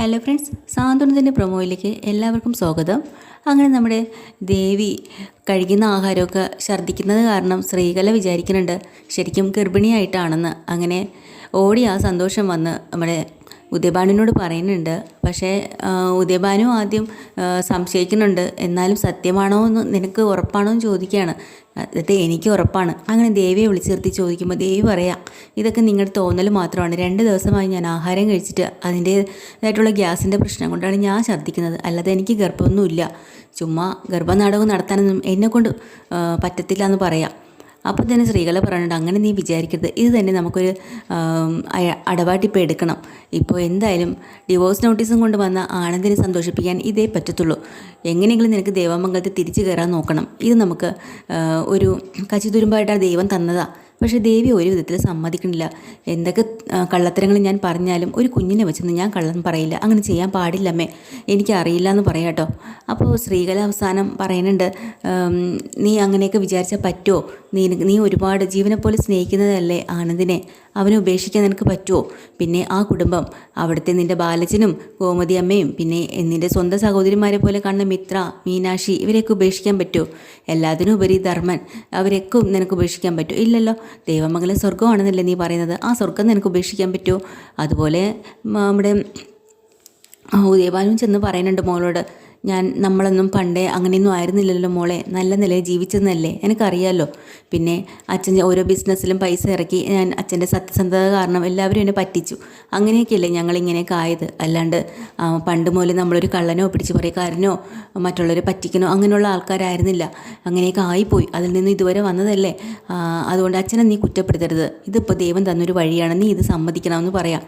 Hello friends സാന്ത്വനത്തിന്റെ പ്രൊമോയിലേക്ക് എല്ലാവർക്കും സ്വാഗതം. അങ്ങനെ നമ്മുടെ ദേവി കഴിക്കുന്ന ആഹാരമൊക്കെ ഛർദ്ദിക്കുന്നത് കാരണം ശ്രീകല വിചാരിക്കുന്നുണ്ട്. ശരിക്കും ഗർഭിണിയായിട്ടാണെന്ന്. അങ്ങനെ ഓടി ആ സന്തോഷം വന്ന് നമ്മുടെ ഉദയഭാനുവിനോട് പറയുന്നുണ്ട്. പക്ഷേ ഉദയഭാനു ആദ്യം സംശയിക്കുന്നുണ്ട്. എന്നാലും സത്യമാണോ എന്ന് നിനക്ക് ഉറപ്പാണോ എന്ന് ചോദിക്കുകയാണ്. അത് എനിക്ക് ഉറപ്പാണ്. അങ്ങനെ ദേവിയെ വിളിച്ചു നിർത്തി ചോദിക്കുമ്പോൾ ദേവി പറയാം ഇതൊക്കെ നിങ്ങളുടെ തോന്നൽ മാത്രമാണ്. രണ്ട് ദിവസമായി ഞാൻ ആഹാരം കഴിച്ചിട്ട് അതിന്റേതായിട്ടുള്ള ഗ്യാസിന്റെ പ്രശ്നം കൊണ്ടാണ് ഞാൻ ഛർദ്ദിക്കുന്നത്. അല്ലാതെ എനിക്ക് ഗർഭമൊന്നുമില്ല. ചുമ്മാ ഗർഭനാടകം നടത്താനൊന്നും എന്നെക്കൊണ്ട് പറ്റത്തില്ല എന്ന് പറയാം. അപ്പോൾ തന്നെ സ്ത്രീകളെ പറയുന്നുണ്ട് അങ്ങനെ നീ വിചാരിക്കരുത്. ഇത് തന്നെ നമുക്കൊരു ആം, അടവാട്ടിപ്പോൾ എടുക്കണം. ഇപ്പോൾ എന്തായാലും ഡിവോഴ്സ് നോട്ടീസും കൊണ്ട് വന്ന ആനന്ദിനെ സന്തോഷിപ്പിക്കാൻ ഇതേ പറ്റത്തുള്ളൂ. എങ്ങനെയെങ്കിലും നിനക്ക് ദേവാമംഗലത്തിൽ തിരിച്ചു കയറാൻ നോക്കണം. ഇത് നമുക്ക് ഒരു കച്ചിതുരുമ്പായിട്ട് ദൈവം തന്നതാ. പക്ഷേ ദേവി ഒരു വിധത്തിൽ സമ്മതിക്കുന്നില്ല. എന്തൊക്കെ കള്ളത്തരങ്ങൾ ഞാൻ പറഞ്ഞാലും ഒരു കുഞ്ഞിനെ വെച്ചൊന്നും ഞാൻ കള്ളം പറയില്ല. അങ്ങനെ ചെയ്യാൻ പാടില്ലമ്മേ എനിക്കറിയില്ല എന്ന് പറയാം കേട്ടോ. അപ്പോൾ സ്ത്രീകൾ അവസാനം പറയുന്നുണ്ട് നീ അങ്ങനെയൊക്കെ വിചാരിച്ചാൽ പറ്റുമോ? നീ നീ ഒരുപാട് ജീവനെ പോലെ സ്നേഹിക്കുന്നതല്ലേ ആനന്ദിനെ? അവനെ ഉപേക്ഷിക്കാൻ നിനക്ക് പറ്റുമോ പിന്നെ ആ കുടുംബം അവിടുത്തെ നിന്റെ ബാലച്ചനും ഗോമതി അമ്മയും പിന്നെ നിന്റെ സ്വന്തം സഹോദരിമാരെ പോലെ കാണുന്ന മിത്ര മീനാക്ഷി ഇവരെയൊക്കെ ഉപേക്ഷിക്കാൻ പറ്റുമോ എല്ലാത്തിനും ഉപരി ധർമ്മൻ അവരെയൊക്കെ നിനക്ക് ഉപേക്ഷിക്കാൻ പറ്റുമോ ഇല്ലല്ലോ. ദൈവമംഗലം സ്വർഗമാണെന്നല്ലേ നീ പറയുന്നത്. ആ സ്വർഗം നിനക്ക് ഉപേക്ഷിക്കാൻ പറ്റുമോ അതുപോലെ നമ്മുടെ ഉദയഭാനും ചെന്ന് പറയുന്നുണ്ട് മോളോട്. ഞാൻ നമ്മളൊന്നും പണ്ടേ അങ്ങനെയൊന്നും ആയിരുന്നില്ലല്ലോ മോളെ. നല്ല നിലയിൽ ജീവിച്ചെന്നല്ലേ? എനിക്കറിയാമല്ലോ പിന്നെ അച്ഛൻ ഓരോ ബിസിനസ്സിലും പൈസ ഇറക്കി ഞാൻ അച്ഛന്റെ സത്യസന്ധത കാരണം എല്ലാവരും എന്നെ പറ്റിച്ചു. അങ്ങനെയൊക്കെയല്ലേ ഞങ്ങളിങ്ങനെയൊക്കെ ആയത് അല്ലാണ്ട് പണ്ട് മുതൽ നമ്മളൊരു കള്ളനോ പിടിച്ചു പറയക്കാരനോ മറ്റുള്ളവരെ പറ്റിക്കണോ അങ്ങനെയുള്ള ആൾക്കാരായിരുന്നില്ല. അങ്ങനെയൊക്കെ ആയിപ്പോയി. അതിൽ നിന്ന് ഇതുവരെ വന്നതല്ലേ. അതുകൊണ്ട് അച്ഛനെ നീ കുറ്റപ്പെടുത്തരുത്. ഇതിപ്പോൾ ദൈവം തന്നൊരു വഴിയാണ്. നീ ഇത് സമ്മതിക്കണമെന്ന് പറയാം.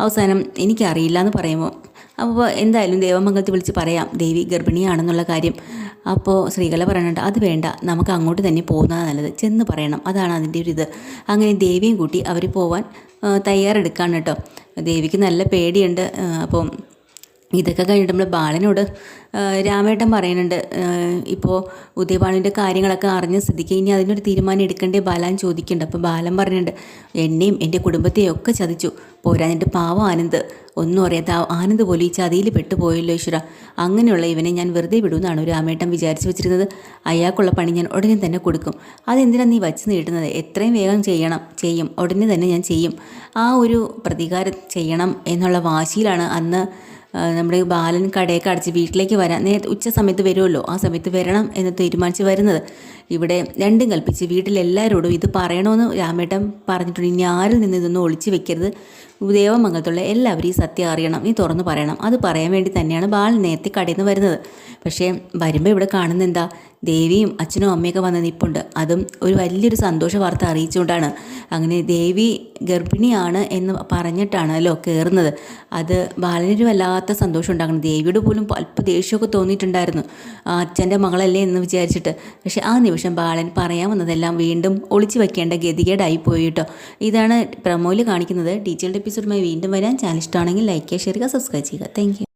അവസാനം എനിക്കറിയില്ല എന്ന് പറയുമ്പോൾ അപ്പോൾ എന്തായാലും ദേവമംഗലത്തിൽ വിളിച്ച് പറയാം ദേവി ഗർഭിണിയാണെന്നുള്ള കാര്യം. അപ്പോൾ സ്ത്രീകളെ പറയണുണ്ട് അത് വേണ്ട നമുക്ക് അങ്ങോട്ട് തന്നെ പോകുന്നതാണ് നല്ലത് ചെന്ന് പറയണം അതാണ് അതിന്റെ ഒരു ഇത്. അങ്ങനെ ദേവിയും കൂട്ടി അവർ പോവാൻ തയ്യാറെടുക്കാണ് കേട്ടോ. ദേവിക്ക് നല്ല പേടിയുണ്ട് അപ്പം ഇതൊക്കെ കഴിഞ്ഞിട്ട് നമ്മൾ ബാലനോട് രാമേട്ടൻ പറയുന്നുണ്ട് ഇപ്പോൾ ഉദയഭാനുവിന്റെ കാര്യങ്ങളൊക്കെ അറിഞ്ഞ സ്ഥിതിക്ക് ഇനി അതിനൊരു തീരുമാനം എടുക്കേണ്ടേ ബാലൻ ചോദിക്കുന്നുണ്ട്. അപ്പോൾ ബാലൻ പറയുന്നുണ്ട് എന്നെയും എന്റെ കുടുംബത്തെയും ഒക്കെ ചതിച്ചു പോരാഞ്ഞിട്ട് പാവം ആനന്ദ്. ഒന്നും അറിയാത്ത ആനന്ദ് പോലും ഈ ചതിയിൽ പെട്ടുപോയല്ലോ ഈശ്വര. അങ്ങനെയുള്ള ഇവനെ ഞാൻ വെറുതെ വിടുമെന്നാണ് രാമേട്ടൻ വിചാരിച്ചു വെച്ചിരുന്നത്. അയാൾക്കുള്ള പണി ഞാൻ ഉടനെ തന്നെ കൊടുക്കും. അതെന്തിനാണ് നീ വച്ച് നീട്ടുന്നത്? എത്രയും വേഗം ചെയ്യണം ചെയ്യും. ഉടനെ തന്നെ ഞാൻ ചെയ്യും. ആ ഒരു പ്രതികാരം ചെയ്യണം എന്നുള്ള വാശിയിലാണ് അന്ന് നമ്മുടെ ബാലൻ കടയൊക്കെ അടച്ച് വീട്ടിലേക്ക് വരാൻ നേരത്തെ ഉച്ച സമയത്ത് വരുമല്ലോ? ആ സമയത്ത് വരണം എന്ന് തീരുമാനിച്ച് വരുന്നത്. ഇവിടെ രണ്ടും കൽപ്പിച്ച് വീട്ടിലെല്ലാവരോടും ഇത് പറയണമെന്ന് രാമേട്ടൻ പറഞ്ഞിട്ടുണ്ട്. ഇനി ആരിൽ നിന്ന് ഇതൊന്നും ഒളിച്ചു വെക്കരുത്. ദേവമംഗലത്തുള്ള എല്ലാവരും ഈ സത്യം അറിയണം. ഈ തുറന്നു പറയണം. അത് പറയാൻ വേണ്ടി തന്നെയാണ് ബാലൻ നേരത്തെ കടയിൽ നിന്ന് വരുന്നത്. പക്ഷേ വരുമ്പോൾ ഇവിടെ കാണുന്ന എന്താ? ദേവിയും അച്ഛനും അമ്മയൊക്കെ വന്ന് നിൽപ്പുണ്ട് അതും ഒരു വലിയൊരു സന്തോഷ വാർത്ത അറിയിച്ചുകൊണ്ടാണ്. അങ്ങനെ ദേവി ഗർഭിണിയാണ് എന്ന് പറഞ്ഞിട്ടാണ് അല്ലോ കയറുന്നത് അത് ബാലനൊരു വല്ലാത്ത സന്തോഷം ഉണ്ടാക്കണം. ദേവിയോട് പോലും അല്പ ദേഷ്യമൊക്കെ തോന്നിയിട്ടുണ്ടായിരുന്നു. അച്ഛന്റെ മകളല്ലേ എന്ന് വിചാരിച്ചിട്ട്. പക്ഷേ ആ നിമിഷം ബാലൻ പറയാൻ വന്നതെല്ലാം വീണ്ടും ഒളിച്ചു വെക്കേണ്ട ഗതികേടായി പോയി കേട്ടോ. ഇതാണ് പ്രമോയിൽ കാണിക്കുന്നത്. ഡീറ്റെയിൽഡ് എപ്പിസോഡുമായി വീണ്ടും വരാൻ ചാനൽ ഇഷ്ടമാണെങ്കിൽ ലൈക്ക് ചെയ്യുക ഷെയർ ചെയ്യുക സബ്സ്ക്രൈബ് ചെയ്യുക. താങ്ക്